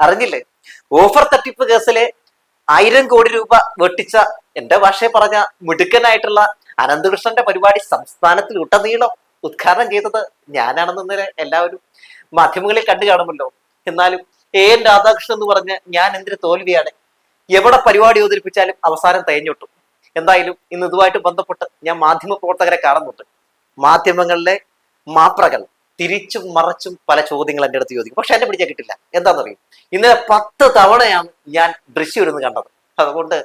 അറിഞ്ഞില്ലേ? ഓഫർ തട്ടിപ്പ് കേസിലെ ആയിരം കോടി രൂപ വെട്ടിച്ച എന്റെ ഭാഷയെ പറഞ്ഞ മിടുക്കനായിട്ടുള്ള അനന്തകൃഷ്ണന്റെ പരിപാടി സംസ്ഥാനത്തിൽ ഉടനീളം ഉദ്ഘാടനം ചെയ്തത് ഞാനാണെന്ന് ഇന്നലെ എല്ലാവരും മാധ്യമങ്ങളിൽ കണ്ടു കാണുമല്ലോ. എന്നാലും എ എൻ രാധാകൃഷ്ണൻ എന്ന് പറഞ്ഞ് ഞാൻ എന്തിന് തോൽവിയാണ്? എവിടെ പരിപാടി അവതരിപ്പിച്ചാലും അവസാനം തേഞ്ഞൊട്ടും എന്തായാലും ഇന്ന് ഇതുമായിട്ട് ബന്ധപ്പെട്ട് ഞാൻ മാധ്യമ പ്രവർത്തകരെ കാണുന്നുണ്ട്. മാധ്യമങ്ങളിലെ മാപ്രകൾ തിരിച്ചും മറച്ചും പല ചോദ്യങ്ങൾ എന്റെ അടുത്ത് ചോദിക്കും. പക്ഷെ എന്നെ പിടിച്ചാൽ കിട്ടില്ല. എന്താണെന്നറിയും ഇന്നലെ പത്ത് തവണയാണ് ഞാൻ ദൃശ്യം ഇരുന്ന് കണ്ടത്. അതുകൊണ്ട്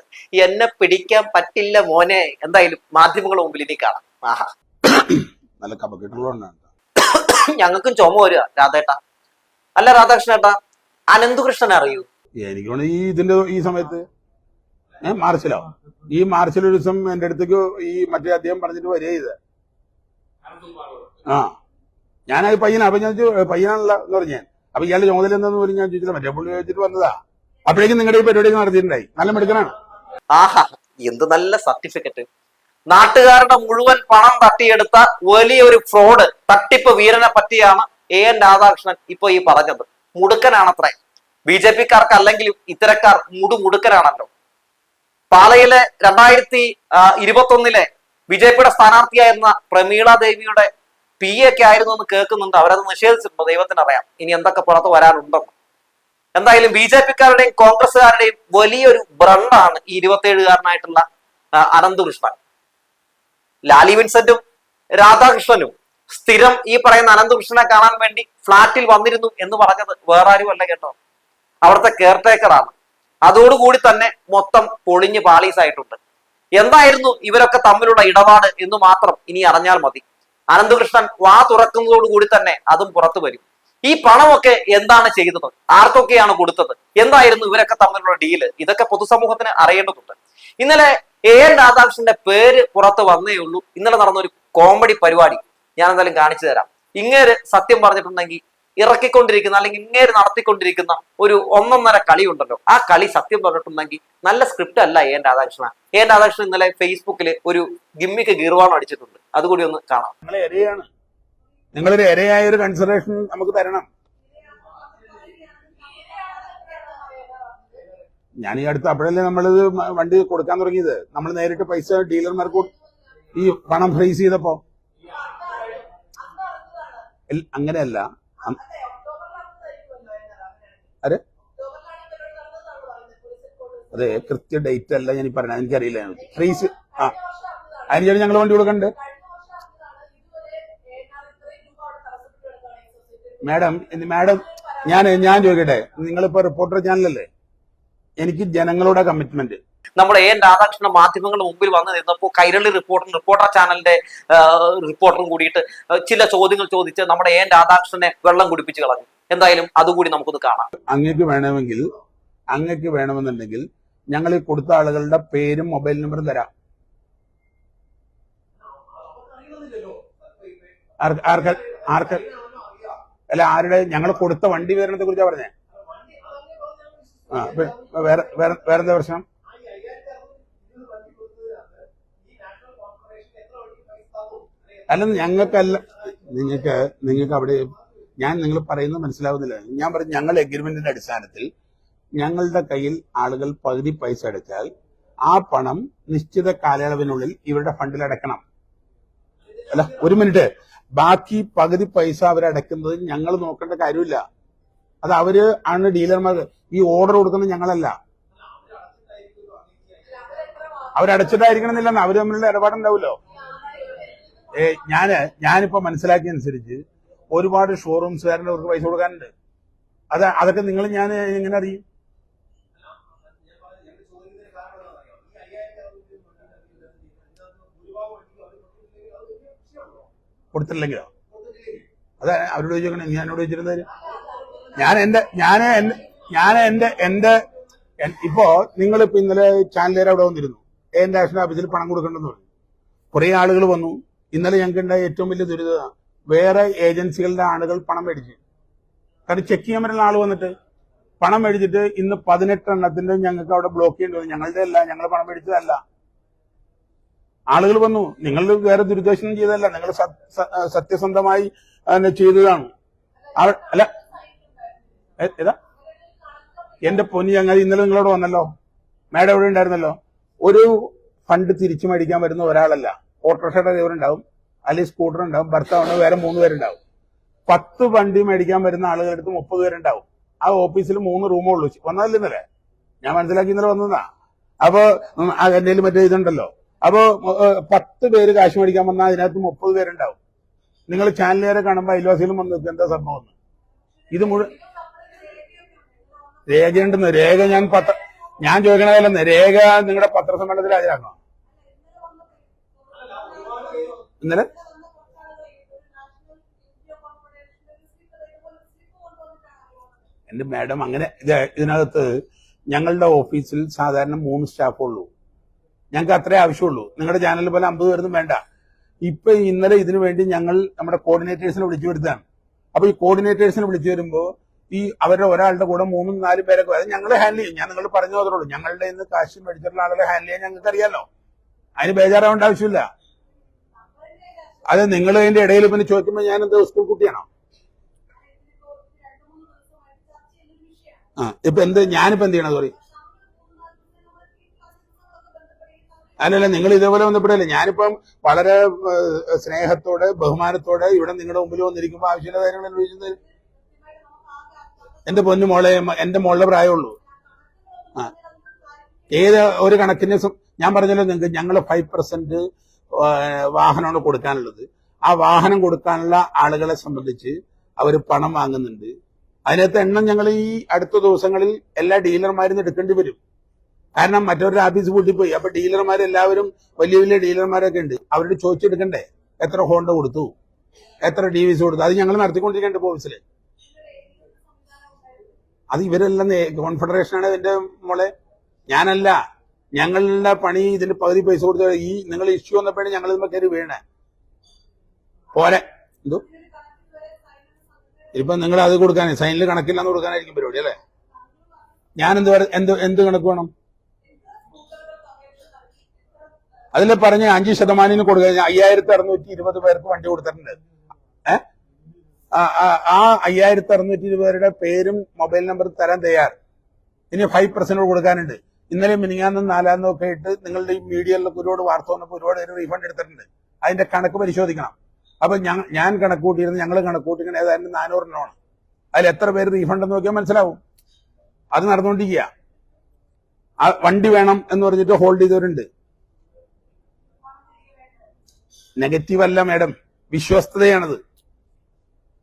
എന്നെ പിടിക്കാൻ പറ്റില്ല മോനെ. എന്തായാലും മാധ്യമങ്ങളുടെ മുമ്പിൽ ഇനി കാണാം. ആഹാ. നല്ല ഞങ്ങൾക്കും ചുമ വരിക. രാധേട്ട. അല്ല രാധാകൃഷ്ണേട്ടാ അനന്തകൃഷ്ണൻ അറിയൂ. എനിക്ക് ഈ ഇതിന്റെ ഈ സമയത്ത് ഏ മാർച്ചിലോ? ഈ മാർച്ചിൽ ഒരു ദിവസം എന്റെ അടുത്തേക്ക് ഈ മറ്റേ അദ്ദേഹം പറഞ്ഞിട്ട് വരിക ചെയ്ത് ആ. ഞാനത് പയ്യനാ അപ്പൊ ഞാൻ പയ്യനാണല്ല? എന്ന് പറഞ്ഞു. ഞാൻ അപ്പൊ ഇയാളുടെ ചുമതല എന്താന്ന് പോലും ഞാൻ ചോദിച്ചില്ല. മറ്റേ പുള്ളി ചോദിച്ചിട്ട് വന്നതാ. അപ്പോഴേക്കും നിങ്ങളുടെ ഈ പരിപാടി നടത്തിയിട്ടുണ്ടായി നല്ല മെടുക്കനാണ്. ആഹാ എന്ത് നല്ല സർട്ടിഫിക്കറ്റ്. നാട്ടുകാരുടെ മുഴുവൻ പണം തട്ടിയെടുത്ത വലിയൊരു ഫ്രോഡ് തട്ടിപ്പ് വീരനെ പറ്റിയാണ് എ എൻ രാധാകൃഷ്ണൻ ഇപ്പൊ ഈ പറഞ്ഞത്. മുടുക്കനാണത്രേ. ബി ജെ പിക്കാർക്ക് അല്ലെങ്കിലും ഇത്തരക്കാർ മുടുമുടുക്കനാണല്ലോ പാലയിലെ രണ്ടായിരത്തി ഇരുപത്തി ഒന്നിലെ ബി ജെ പിയുടെ സ്ഥാനാർത്ഥിയായിരുന്ന പ്രമീള ദേവിയുടെ പി എ ഒക്കെ ആയിരുന്നു എന്ന് കേൾക്കുന്നുണ്ട്. അവരത് നിഷേധിച്ചിട്ടുണ്ട്. ദൈവത്തിന് അറിയാം. ഇനി എന്തൊക്കെ പുറത്ത് വരാനുണ്ടെന്ന്. എന്തായാലും ബി ജെ പിക്കാരുടെയും കോൺഗ്രസ്സുകാരുടെയും വലിയൊരു ബ്രണ്ടാണ് ഈ ഇരുപത്തിയേഴുകാരനായിട്ടുള്ള അനന്തകൃഷ്ണൻ. ലാലി വിൻസെന്റും രാധാകൃഷ്ണനും സ്ഥിരം ഈ പറയുന്ന അനന്തകൃഷ്ണനെ കാണാൻ വേണ്ടി ഫ്ളാറ്റിൽ വന്നിരുന്നു എന്ന് പറഞ്ഞത് വേറെ അല്ല കേട്ടോ. അവിടുത്തെ കെയർടേക്കറാണ്. അതോടുകൂടി തന്നെ മൊത്തം പൊളിഞ്ഞ് പാളീസായിട്ടുണ്ട്. എന്തായിരുന്നു ഇവരൊക്കെ തമ്മിലുള്ള ഇടപാട് എന്ന് മാത്രം ഇനി അറിഞ്ഞാൽ മതി. അനന്തകൃഷ്ണൻ വാ തുറക്കുന്നതോടുകൂടി തന്നെ അതും പുറത്തു വരും. ഈ പണമൊക്കെ എന്താണ് ചെയ്തത്? ആർക്കൊക്കെയാണ് കൊടുത്തത്? എന്തായിരുന്നു ഇവരൊക്കെ തമ്മിലുള്ള ഡീൽ ഇതൊക്കെ പൊതുസമൂഹത്തിന് അറിയേണ്ടതുണ്ട്. ഇന്നലെ എ എൻ രാധാകൃഷ്ണന്റെ പേര് പുറത്ത് വന്നേ ഉള്ളൂ. ഇന്നലെ നടന്ന ഒരു കോമഡി പരിപാടി. ഞാൻ എന്തായാലും കാണിച്ചു തരാം. ഇങ്ങനെ സത്യം പറഞ്ഞിട്ടുണ്ടെങ്കിൽ ഇറക്കിക്കൊണ്ടിരിക്കുന്ന അല്ലെങ്കിൽ ഇങ്ങേര് നടത്തിക്കൊണ്ടിരിക്കുന്ന ഒരു ഒന്നൊന്നര കളി ഉണ്ടല്ലോ. ആ കളി സത്യം പറഞ്ഞിട്ടുണ്ടെങ്കിൽ നല്ല സ്ക്രിപ്റ്റ് അല്ല N Radhakrishnan A N Radhakrishnan ഇന്നലെ ഫേസ്ബുക്കിൽ ഒരു ഗിമ്മിക്ക് ഗീർവാണം അടിച്ചിട്ടുണ്ട്. അതുകൂടി ഒന്ന് കാണാം. നിങ്ങളൊരു ഇരയായ ഒരു കൺസിഡറേഷൻ നമുക്ക് തരണം. ഞാൻ ഈ അടുത്ത് അപ്പോഴല്ലേ നമ്മളിത് വണ്ടി കൊടുക്കാൻ തുടങ്ങിയത്. നമ്മൾ നേരിട്ട് പൈസ ഡീലർമാർക്ക് ഈ പണം ഫ്രീസ് ചെയ്തപ്പോ. അങ്ങനെയല്ല. അം- ആര് അതെ കൃത്യ ഡേറ്റ് അല്ല ഞാൻ പറഞ്ഞത്. എനിക്കറിയില്ല. ഫ്രീസ് ആ. അതിന് ചേട്ടൻ ഞങ്ങൾ വണ്ടി കൊടുക്കണ്ട്. മാഡം മാഡം ഞാൻ ഞാൻ ചോദിക്കട്ടെ? നിങ്ങളിപ്പോ റിപ്പോർട്ടർ ചാനലല്ലേ എനിക്ക് ജനങ്ങളുടെ കമ്മിറ്റ്മെന്റ് നമ്മുടെ എൻ രാധാകൃഷ്ണൻ മാധ്യമങ്ങളുടെ മുമ്പിൽ വന്ന് നിന്നപ്പോൾ കൈരളി റിപ്പോർട്ടർ റിപ്പോർട്ടർ ചാനലിന്റെ റിപ്പോർട്ടറും കൂടിയിട്ട് ചില ചോദ്യങ്ങൾ ചോദിച്ച് നമ്മുടെ എൻ രാധാകൃഷ്ണനെ വെള്ളം കുടിപ്പിച്ച് കളഞ്ഞു. എന്തായാലും അതുകൂടി നമുക്കൊന്ന് കാണാം. അങ്ങേക്ക് വേണമെങ്കിൽ അങ്ങേക്ക് വേണമെന്നുണ്ടെങ്കിൽ ഞങ്ങൾ ഈ കൊടുത്ത ആളുകളുടെ പേരും മൊബൈൽ നമ്പറും തരാം. ആർക്ക ആർക്ക അല്ല ആരുടെ ഞങ്ങൾ കൊടുത്ത വണ്ടി വിതരണത്തെ കുറിച്ചാ പറഞ്ഞേ? ആ വേറെ വേറെ വേറെന്താ പ്രശ്നം? അല്ലെന്ന് ഞങ്ങൾക്കല്ല നിങ്ങൾക്ക് നിങ്ങൾക്ക് അവിടെ ഞാൻ നിങ്ങൾ പറയുന്നത് മനസ്സിലാവുന്നില്ല. ഞാൻ പറഞ്ഞു ഞങ്ങൾ എഗ്രിമെന്റിന്റെ അടിസ്ഥാനത്തിൽ ഞങ്ങളുടെ കയ്യിൽ ആളുകൾ പകുതി പൈസ അടച്ചാൽ ആ പണം നിശ്ചിത കാലയളവിനുള്ളിൽ ഇവരുടെ ഫണ്ടിൽ അടക്കണം അല്ല ഒരു മിനിറ്റ് ബാക്കി പകുതി പൈസ അവരടക്കുന്നത് ഞങ്ങൾ നോക്കേണ്ട കാര്യമില്ല. അത് അവർ ആണ് ഡീലർമാർ ഈ ഓർഡർ കൊടുക്കുന്നത് ഞങ്ങളല്ല. അവരടച്ചിട്ടായിരിക്കണമെന്നില്ലെന്ന് അവർ തമ്മിലുള്ള ഇടപാടുണ്ടാവുമല്ലോ. ഞാൻ ഞാനിപ്പോ മനസ്സിലാക്കിയ അനുസരിച്ച് ഒരുപാട് ഷോറൂംസുകാരന്റെ അവർക്ക് പൈസ കൊടുക്കാനുണ്ട്. അത് അതൊക്കെ നിങ്ങൾ ഞാൻ എങ്ങനെ അറിയും? കൊടുത്തിട്ടില്ലെങ്കിലോ? അതെ അവരോട് ചോദിച്ചോ ഞാൻ എന്നോട് ചോദിച്ചിരുന്നത്? ഞാൻ എന്റെ ഞാൻ എന്റെ ഞാൻ എന്റെ എന്റെ ഇപ്പോ നിങ്ങൾ ഇപ്പൊ ഇന്നലെ ചാനലുകാർ അവിടെ വന്നിരുന്നു എന്റെ എൻ ഓഫീസിൽ പണം കൊടുക്കണ്ടെന്ന് പറഞ്ഞു. കുറെ ആളുകൾ വന്നു. ഇന്നലെ ഞങ്ങൾക്ക് ഉണ്ടായ ഏറ്റവും വലിയ ദുരിതം വേറെ ഏജൻസികളുടെ ആളുകൾ പണം മേടിച്ചു. കാരണം ചെക്ക് ചെയ്യാൻ പറ്റുന്ന ആൾ വന്നിട്ട് പണം മേടിച്ചിട്ട് ഇന്ന് പതിനെട്ട് എണ്ണത്തിന്റെ ഞങ്ങൾക്ക് അവിടെ ബ്ലോക്ക് ചെയ്യേണ്ടി വന്നു. ഞങ്ങളുടെ അല്ല ഞങ്ങൾ പണം മേടിച്ചതല്ല. ആളുകൾ വന്നു. നിങ്ങൾ വേറെ ദുരുദ്ദേശം ചെയ്തതല്ല. നിങ്ങൾ സത്യസന്ധമായി ചെയ്തതാണ്. അല്ല ഏതാ? എന്റെ പൊന്നി ചങ്ങാതി ഇന്നലെ നിങ്ങളോട് വന്നല്ലോ. മാഡം എവിടെ ഉണ്ടായിരുന്നല്ലോ. ഒരു ഫണ്ട് തിരിച്ചു മേടിക്കാൻ വരുന്ന ഒരാളല്ല. ഓട്ടോറിക്ഷയുടെ ഡ്രൈവർ ഉണ്ടാവും അല്ലെങ്കിൽ സ്കൂട്ടർ ഉണ്ടാവും ഭർത്താവ് വേറെ മൂന്ന് പേരുണ്ടാവും. പത്ത് വണ്ടി മേടിക്കാൻ വരുന്ന ആളുകളുടെ അടുത്ത് മുപ്പത് പേരുണ്ടാവും. ആ ഓഫീസിൽ മൂന്ന് റൂമേ ഉള്ളൂ. വന്നതല്ലേ ഇന്നലെ? ഞാൻ മനസ്സിലാക്കി ഇന്നലെ വന്നതാ. അപ്പൊ എന്തെങ്കിലും മറ്റേ ഇതുണ്ടല്ലോ. അപ്പൊ പത്ത് പേര് കാശ് മേടിക്കാൻ വന്നാൽ അതിനകത്ത് മുപ്പത് പേരുണ്ടാവും. നിങ്ങൾ ചാനലുകാരെ കാണുമ്പോൾ അയൽവാസികളും വന്ന് എന്താ സംഭവം. ഇത് മുഴുവൻ രേഖയുണ്ടെന്ന്. രേഖ ഞാൻ പത്ര ഞാൻ ചോദിക്കണതല്ലെന്ന് രേഖ നിങ്ങളുടെ പത്രസമ്മേളനത്തിൽ ഹാജരാക്കണം? ഇന്നലെ? എന്റെ മാഡം അങ്ങനെ ഇതിനകത്ത് ഞങ്ങളുടെ ഓഫീസിൽ സാധാരണ മൂന്ന് സ്റ്റാഫേ ഉള്ളൂ. ഞങ്ങൾക്ക് അത്രേ ആവശ്യമുള്ളൂ. നിങ്ങളുടെ ചാനൽ പോലെ അമ്പത് പേരൊന്നും വേണ്ട. ഇപ്പൊ ഇന്നലെ ഇതിനു വേണ്ടി ഞങ്ങൾ നമ്മുടെ കോർഡിനേറ്റേഴ്സിനെ വിളിച്ചു വരുത്താണ് അപ്പൊ ഈ കോർഡിനേറ്റേഴ്സിനെ വിളിച്ചു വരുമ്പോ ഈ അവരുടെ ഒരാളുടെ കൂടെ മൂന്നും നാലും പേരൊക്കെ അത് ഞങ്ങൾ ഹാൻഡിൽ ചെയ്യും. ഞാൻ നിങ്ങൾ പറഞ്ഞു മാത്രമേ ഞങ്ങളുടെ ഇന്ന് കാശ് മേടിച്ചിട്ടുള്ള ആളുകളെ ഹാൻഡിൽ ചെയ്യാൻ ഞങ്ങൾക്ക് അറിയാലോ അതിന് ബേജാറാവേണ്ട ആവശ്യമില്ല. അത് നിങ്ങൾ അതിന്റെ ഇടയിൽ പിന്നെ ചോദിക്കുമ്പോൾ ഞാൻ എന്താ സ്കൂൾ കുട്ടിയാണോ? ആ ഇപ്പൊ എന്ത് ഞാനിപ്പോ എന്ത് ചെയ്യണം സോറി അല്ലല്ല നിങ്ങൾ ഇതേപോലെ ബന്ധപ്പെടല്ലേ ഞാനിപ്പം വളരെ സ്നേഹത്തോടെ ബഹുമാനത്തോടെ ഇവിടെ നിങ്ങളുടെ മുമ്പിൽ വന്നിരിക്കുമ്പോൾ ആവശ്യമുള്ള കാര്യങ്ങൾ അന്വേഷിച്ചത് എന്റെ പൊന്നു മോളെ എന്റെ മോളുടെ പ്രായമുള്ളൂ. ആ ഏത് ഒരു കണക്കിന് ഞാൻ പറഞ്ഞല്ലോ നിങ്ങൾക്ക് ഞങ്ങൾ ഫൈവ് പെർസെന്റ് വാഹനമാണ് കൊടുക്കാനുള്ളത്. ആ വാഹനം കൊടുക്കാനുള്ള ആളുകളെ സംബന്ധിച്ച് അവർ പണം വാങ്ങുന്നുണ്ട്. അതിനകത്ത് എണ്ണം ഞങ്ങൾ ഈ അടുത്ത ദിവസങ്ങളിൽ എല്ലാ ഡീലർമാരിൽ നിന്ന് എടുക്കേണ്ടി വരും. കാരണം മറ്റൊരു ആഫീസ് പൂട്ടിപ്പോയി അപ്പൊ ഡീലർമാർ എല്ലാവരും വലിയ വലിയ ഡീലർമാരൊക്കെ ഉണ്ട്. അവരോട് ചോദിച്ചെടുക്കണ്ടേ? എത്ര ഹോണ്ട കൊടുത്തു? എത്ര ഡി വിസ് കൊടുത്തു? അത് ഞങ്ങൾ നടത്തിക്കൊണ്ടിരിക്കേണ്ട ഓഫീസിൽ അത് ഇവരെല്ലാം കോൺഫെഡറേഷനാണ് ഇതിന്റെ മോളെ. ഞാനല്ല. ഞങ്ങളുടെ പണി ഇതിന് പകുതി പൈസ കൊടുത്ത ഈ നിങ്ങൾ ഇഷ്യൂ വന്നപ്പോഴാണ് ഞങ്ങൾ ഇതുമ്പോ കയറി വീണേ. പോരെ. എന്തോ? ഇപ്പൊ നിങ്ങൾ അത് കൊടുക്കാൻ സൈനിൽ കണക്കില്ലെന്ന് കൊടുക്കാനായിരിക്കും പരിപാടി അല്ലേ? ഞാൻ എന്ത് എന്ത് എന്ത് കണക്ക് വേണം? അതിൽ പറഞ്ഞ അഞ്ച് ശതമാനം കൊടുക്കുക അയ്യായിരത്തി അറുന്നൂറ്റി ഇരുപത് പേർക്ക് വണ്ടി കൊടുത്തിട്ടുണ്ട്. ഏ? ആ, അയ്യായിരത്തി അറുന്നൂറ്റി ഇരുപത് പേരുടെ പേരും മൊബൈൽ നമ്പറും തരാൻ തയ്യാർ ഇനി ഫൈവ് പെർസെന്റ് കൊടുക്കാനുണ്ട്. ഇന്നലെ മിനിങ്ങാന്നും നാലാന്നും ഒക്കെ ഇട്ട് നിങ്ങളുടെ ഈ മീഡിയയിലൊക്കെ ഒരുപാട് വാർത്ത വന്നപ്പോൾ ഒരുപാട് പേര് റീഫണ്ട് എടുത്തിട്ടുണ്ട്. അതിന്റെ കണക്ക് പരിശോധിക്കണം. അപ്പൊ ഞാൻ കണക്ക് കൂട്ടിയിരുന്നത് ഞങ്ങൾ കണക്ക് കൂട്ടിക്കുന്നത് ഏതായാലും നാനൂറിനാണ്. അതിൽ എത്ര പേര് റീഫണ്ട് എന്ന് നോക്കിയാൽ മനസ്സിലാവും. അത് നടന്നുകൊണ്ടിരിക്കുക വണ്ടി വേണം എന്ന് പറഞ്ഞിട്ട് ഹോൾഡ് ചെയ്തവരുണ്ട്. നെഗറ്റീവ് അല്ല മാഡം വിശ്വസ്തതയാണത്.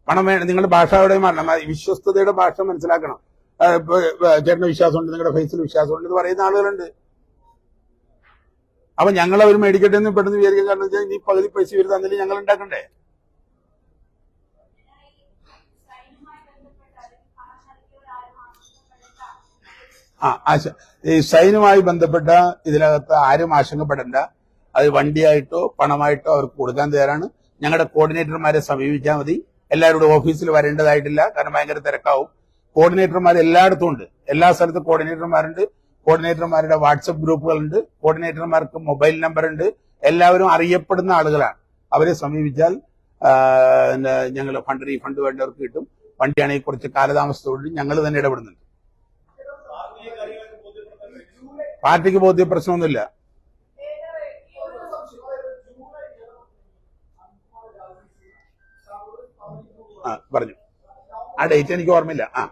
പണം വേണം നിങ്ങളുടെ ഭാഷ അവിടെ മാറണം. വിശ്വസ്തതയുടെ ഭാഷ മനസ്സിലാക്കണം. ചേട്ടന് വിശ്വാസമുണ്ട് നിങ്ങളുടെ ഫേസിൽ വിശ്വാസമുണ്ട് എന്ന് പറയുന്ന ആളുകളുണ്ട്. അപ്പൊ ഞങ്ങൾ അവർ മേടിക്കട്ടെ എന്ന് പെട്ടെന്ന് വിചാരിക്കാൻ കാരണം വെച്ചാൽ ഇനി പകുതി പൈസ ഇവർ തന്നില്ല ഞങ്ങൾ ഉണ്ടാക്കണ്ടേ? ആ ഈ സൈനുമായി ബന്ധപ്പെട്ട ഇതിനകത്ത് ആരും ആശങ്കപ്പെടേണ്ട. അത് വണ്ടിയായിട്ടോ പണമായിട്ടോ അവർക്ക് കൊടുക്കാൻ തയ്യാറാണ്. ഞങ്ങളുടെ കോർഡിനേറ്റർമാരെ സമീപിച്ചാൽ മതി. എല്ലാവരുടെ ഓഫീസിൽ വരേണ്ടതായിട്ടില്ല. കാരണം ഭയങ്കര തിരക്കാവും. കോർഡിനേറ്റർമാർ എല്ലായിടത്തും ഉണ്ട്. എല്ലാ സ്ഥലത്തും കോർഡിനേറ്റർമാരുണ്ട്. കോർഡിനേറ്റർമാരുടെ വാട്സപ്പ് ഗ്രൂപ്പുകളുണ്ട്. കോർഡിനേറ്റർമാർക്ക് മൊബൈൽ നമ്പർ ഉണ്ട് എല്ലാവരും അറിയപ്പെടുന്ന ആളുകളാണ്. അവരെ സമീപിച്ചാൽ ഞങ്ങൾ ഫണ്ട് റീഫണ്ട് വേണ്ടവർക്ക് കിട്ടും. വണ്ടിയാണെങ്കിൽ കുറച്ച് കാലതാമസത്തോട് ഞങ്ങൾ തന്നെ ഇടപെടുന്നുണ്ട്. പാർട്ടിക്ക് ബോധ്യ പ്രശ്നമൊന്നുമില്ല ആ പറഞ്ഞു. ആ ഡേറ്റ് എനിക്ക് ഓർമ്മയില്ല. ആ.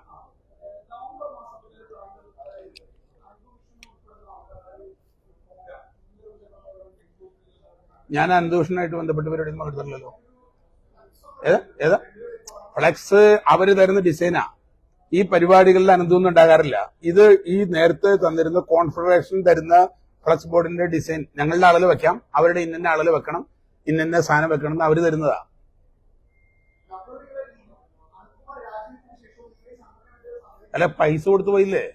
ഞാൻ അന്തോഷനായിട്ട് ബന്ധപ്പെട്ട പരിപാടി ഒന്നും എടുത്തില്ലല്ലോ ഏതാ? ഏതാ? ഫ്ലെക്സ് അവർ തരുന്ന ഡിസൈനാ ഈ പരിപാടികളിൽ അനന്തമൊന്നും ഉണ്ടാകാറില്ല. ഇത് ഈ നേരത്തെ തന്നിരുന്ന കോൺഫെഡറേഷൻ തരുന്ന ഫ്ലക്സ് ബോർഡിന്റെ ഡിസൈൻ ഞങ്ങളുടെ ആളുകൾ വെക്കാം. അവരുടെ ഇന്നെ ആളുകൾ വെക്കണം. ഇന്നെ സാധനം വെക്കണം എന്ന് അവർ തരുന്നതാ. അല്ല പൈസ കൊടുത്തു പോയില്ലേ?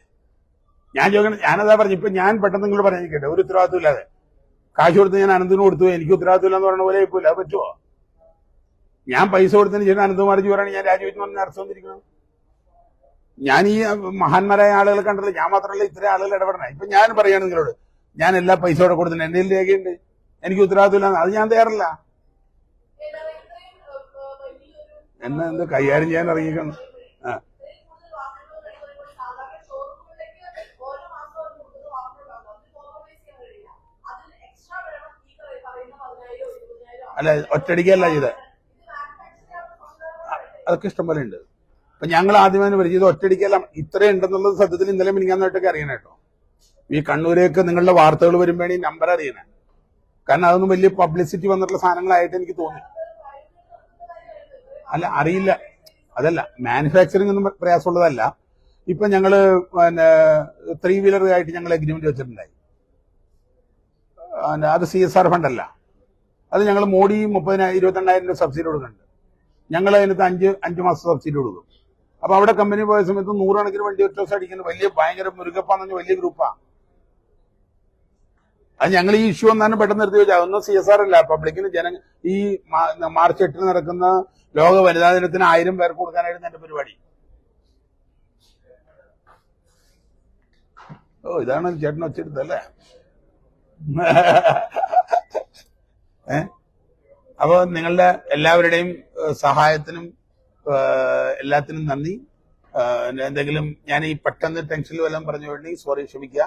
ഞാൻ ചോദിക്കണം ഞാനതാ പറഞ്ഞു. ഇപ്പൊ ഞാൻ പെട്ടെന്ന് നിങ്ങൾ പറഞ്ഞു കേട്ടോ. ഒരു ഉത്തരവാദിത്വം ഇല്ലാതെ. കാശ് കൊടുത്ത് ഞാൻ അനന്തിന് കൊടുത്തു. എനിക്ക് ഉത്തരവാദിത്വം എന്ന് പറയുന്ന പോലെ ഇപ്പൊ അത് പറ്റുമോ ഞാൻ പൈസ കൊടുത്തതിന് ശേഷം അനന്തകുമാർ ചോറാണ് ഞാൻ രാജിവെച്ച് പറഞ്ഞ അർത്ഥം വന്നിരിക്കുന്നത് ഞാൻ ഈ മഹാന്മാരായ ആളുകളെ കണ്ടല്ലോ. ഞാൻ മാത്രമല്ല ഇത്രയും ആളുകൾ ഇടപെടണേ. ഇപ്പൊ ഞാൻ പറയാണ് നിങ്ങളോട് ഞാൻ എല്ലാ പൈസ കൂടെ കൊടുത്തിട്ടുണ്ട്. എന്റെ രേഖയുണ്ട്. എനിക്ക് ഉത്തരവാദിത്വം ഇല്ല അത് ഞാൻ തയ്യാറല്ല. എന്നെ എന്ത് കൈകാര്യം ചെയ്യാൻ ഇറങ്ങിക്കണം അല്ല ഒറ്റയടിക്കല്ല ചെയ്ത്. അതൊക്കെ ഇഷ്ടംപോലെ ഉണ്ട്. അപ്പൊ ഞങ്ങൾ ആദ്യമായി പരിചയം ഒറ്റടിക്കല്ല ഇത്രയും ഉണ്ടെന്നുള്ളത് സത്യത്തിൽ ഇന്നലെ മിനിങ്ങാന്നായിട്ടൊക്കെ അറിയണം കേട്ടോ. ഈ കണ്ണൂരേക്ക് നിങ്ങളുടെ വാർത്തകൾ വരുമ്പോഴാണ് ഈ നമ്പർ അറിയണേ. കാരണം അതൊന്നും വലിയ പബ്ലിസിറ്റി വന്നിട്ടുള്ള സാധനങ്ങളായിട്ട് എനിക്ക് തോന്നി. അല്ല അറിയില്ല. അതല്ല മാനുഫാക്ചറിംഗ് ഒന്നും പ്രയാസമുള്ളതല്ല. ഇപ്പൊ ഞങ്ങൾ പിന്നെ ത്രീ വീലർ ആയിട്ട് ഞങ്ങൾ അഗ്രിമെന്റ് വെച്ചിട്ടുണ്ടായി. അത് സി എസ് ആർ ഫണ്ട് അല്ല. അത് ഞങ്ങൾ മോഡി മുപ്പതിനായിരം ഇരുപത്തെണ്ണായിരം രൂപ സബ്സിഡി കൊടുക്കുന്നുണ്ട്. ഞങ്ങൾ അതിനകത്ത് അഞ്ച് അഞ്ച് മാസം സബ്സിഡി കൊടുക്കും. അപ്പൊ അവിടെ കമ്പനി പോയ സമയത്ത് നൂറുകണക്കിന് വണ്ടി ഒറ്റ ദിവസം അടിക്കുന്ന. വലിയ ഭയങ്കര മുരുകപ്പ എന്ന് പറഞ്ഞ വലിയ ഗ്രൂപ്പാ അത് ഞങ്ങൾ ഈ ഇഷ്യൂ ഒന്നാണ് പെട്ടെന്ന് നിർത്തി വെച്ചാൽ അതൊന്നും സി എസ് ആർ അല്ല. പബ്ലിക്കിന് ജന ഈ മാർച്ച് എട്ടിന് നടക്കുന്ന ലോക വനിതാ ദിനത്തിന് ആയിരം പേർക്ക് കൊടുക്കാനായിരുന്നു എന്റെ പരിപാടി. ഓ ഇതാണ് ചേട്ടൻ വെച്ചെടുത്തല്ലേ ഏ? അപ്പൊ നിങ്ങളുടെ എല്ലാവരുടെയും സഹായത്തിനും എല്ലാത്തിനും നന്ദി. എന്തെങ്കിലും ഞാൻ ഈ പെട്ടെന്ന് ടെൻഷനിൽ വല്ലതും പറഞ്ഞു വേണ്ടി സോറി ക്ഷമിക്കുക.